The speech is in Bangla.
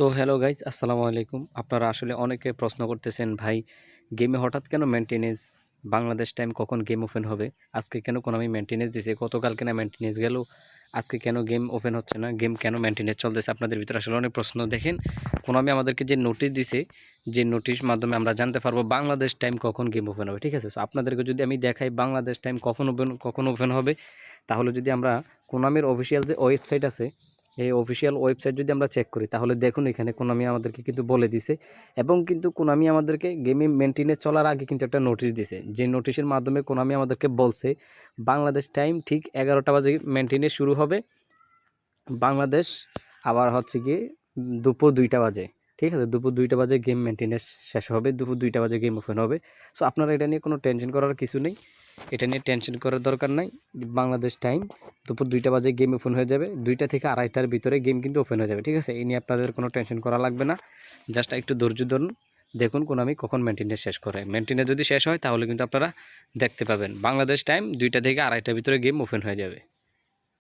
তো হ্যালো গাইজ আসসালামু আলাইকুম। আপনারা আসলে অনেকে প্রশ্ন করতেছেন, ভাই গেমে হঠাৎ কেন মেনটেনেন্স বাংলাদেশ টাইম কখন গেম ওপেন হবে? আজকে কেন কোনো আমি মেনটেনেন্স দিছে? গতকাল কেন মেনটেনেন্স গেল? আজকে কেন গেম ওপেন হচ্ছে না? গেম কেন মেনটেনেন্স চলতেছে? আপনাদের ভিতরে আসলে অনেক প্রশ্ন দেখেন। কোনো আমি আমাদেরকে যে নোটিশ দিছে, যে নোটিশ মাধ্যমে আমরা জানতে পারব বাংলাদেশ টাইম কখন গেম ওপেন হবে, ঠিক আছে? আপনাদেরকে যদি আমি দেখাই বাংলাদেশ টাইম কখন ওপেন কখন ওপেন হবে, তাহলে যদি আমরা কোনামির অফিসিয়াল যে ওয়েবসাইট আছে এই অফিসিয়াল ওয়েবসাইট যদি আমরা চেক করি, তাহলে দেখুন এখানে কোনামি আমাদেরকে কিন্তু বলে দিছে। এবং কিন্তু কোনামি আমাদেরকে গেমিং মেনটেনে চলার আগে কিন্তু একটা নোটিশ দিছে। যে নোটিশের মাধ্যমে কোনামি আমাদেরকে বলছে, বাংলাদেশ টাইম ঠিক এগারোটা বাজে মেনটেনে শুরু হবে। বাংলাদেশ আবার হচ্ছে গিয়ে দুপুর দুইটা বাজে। ঠিক আছে? দুপুর দুইটা বাজে গেম মেনটেনেন্স শেষ হবে, দুপুর দুইটা বাজে গেম ওপেন হবে। সো আপনারা এটা নিয়ে কোনো টেনশন করার কিছু নেই। এটা নিয়ে টেনশন করার দরকার নাই। বাংলাদেশ টাইম দুপুর দুইটা বাজে গেম ওপেন হয়ে যাবে। দুইটা থেকে আড়াইটার ভিতরে গেম কিন্তু ওপেন হয়ে যাবে, ঠিক আছে? এই নিয়ে আপনাদের কোনো টেনশন করা লাগবে না। জাস্ট একটু ধৈর্য ধরুন। দেখুন কোন আমি কখন মেনটেনেন্স শেষ করে। মেনটেনে যদি শেষ হয়, তাহলে কিন্তু আপনারা দেখতে পাবেন। বাংলাদেশ টাইম দুইটা থেকে আড়াইটার ভিতরে গেম ওপেন হয়ে যাবে।